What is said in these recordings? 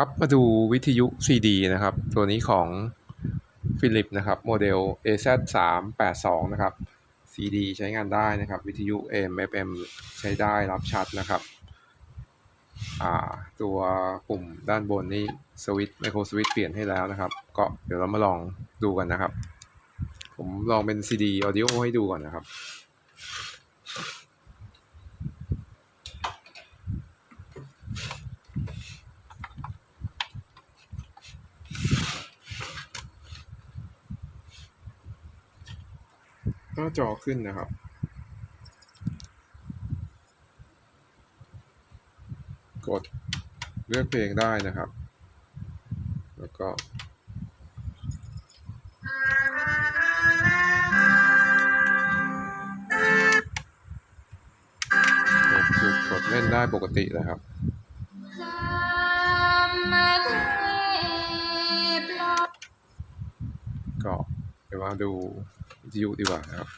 ครับมาดูวิทยุ CD นะครับ ตัวนี้ของฟิลิปนะครับ โมเดล AZ 3 8 2นะครับ CD ใช้งานได้นะครับ วิทยุ AM FM ใช้ได้รับชัดนะครับอ่าตัวปุ่มด้านบนนี่สวิตช์ไมโครสวิตช์เปลี่ยนให้แล้วนะครับ ก็เดี๋ยวเรามาลองดูกันนะครับ ผมลองเป็น CD audio ให้ดูก่อนนะครับ หน้าจอขึ้นนะครับ กดเลือกเพลงได้นะครับ แล้วก็กดจุดกดเล่นได้ปกติเลยครับ ดี๋ยวมาดูวิทยุดีกว่านะครับ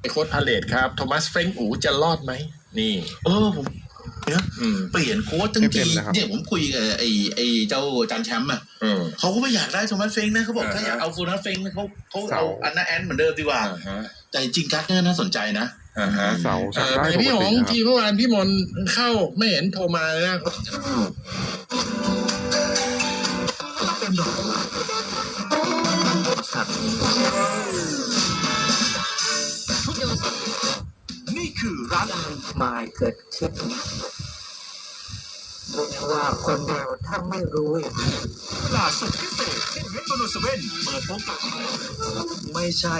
ไอโค้ดพาเลตครับโทมัสเฟรงอูจะรอดไหมนี่ เออผมเนะอืม เปลี่ยนโค้ชทั้งที FM นะครับเนี่ยผมคุยกับไอ้ไอ้เจ้าจันแชมป์อะอืม เขาก็ไม่อยากได้โทมัสเฟงนะเขาบอกอ่าฮะ ถ้าอยากเอาฟูนัสเฟงนะเขาเขาเสาเอาอันนาแอนเหมือนเดิมดีกว่า อ่าฮะแต่จริงกั๊กเนี่ยน่าสนใจนะ อ่าฮะ เสาเอชักอได้ปพี่กหติงนะครับที่เมื่อวานพี่มนต์เข้าไม่เห็นโทรมาเลยนะ มายเกิดขึ้นรู้ไหมว่าคนเราถ้าไม่รู้อย่างนี้ล่าสุดพิเศษเช่นเวทมโนเซเว่นเปิดพบกับไม่ใช่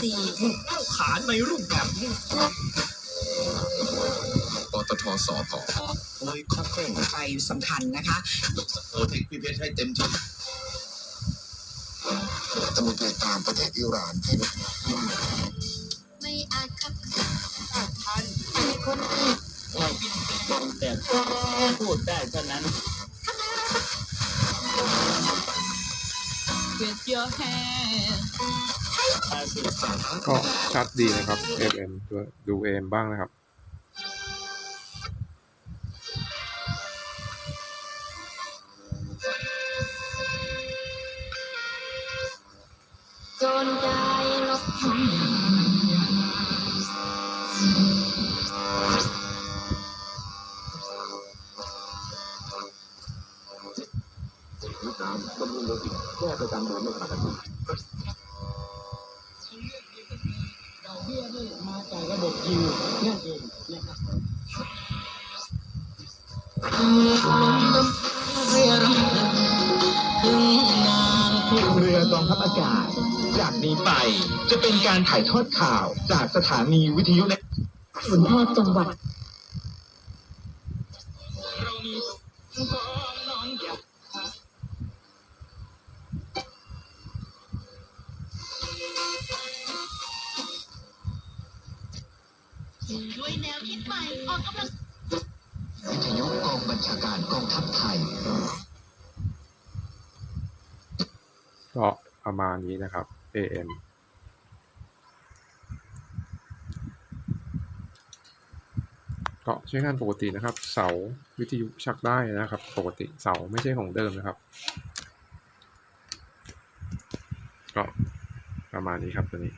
สี่บุกเข้าขานในรูปแบบนี้ปตทสพเลยคอนเทนต์ไปสำคัญนะคะโอ้ทิพี่เพชรให้เต็มที่จะมีไปตามประเทศอิหร่านที่ไม่อาจขับ พูดได้เท่านั้น with your hand ก็ชัดดีนะครับ FM ตัวดู AM บ้างนะครับ จนได้ มาจากระบบยิวนั่นเองนะครับเรือกองทัพอากาศ จากนี้ไปจะเป็นการถ่ายทอดข่าวจากสถานีวิทยุในสุนทรจังหวัด ด้วยแนวคิดใหม่ออกกำลังวิทยุกองบัญชาการกองทัพไทย ก็ประมาณนี้นะครับ AM ก็ใช้งานปกตินะครับ เสาวิทยุชักได้นะครับ ปกติเสาไม่ใช่ของเดิมนะครับ ก็ประมาณนี้ครับตัวนี้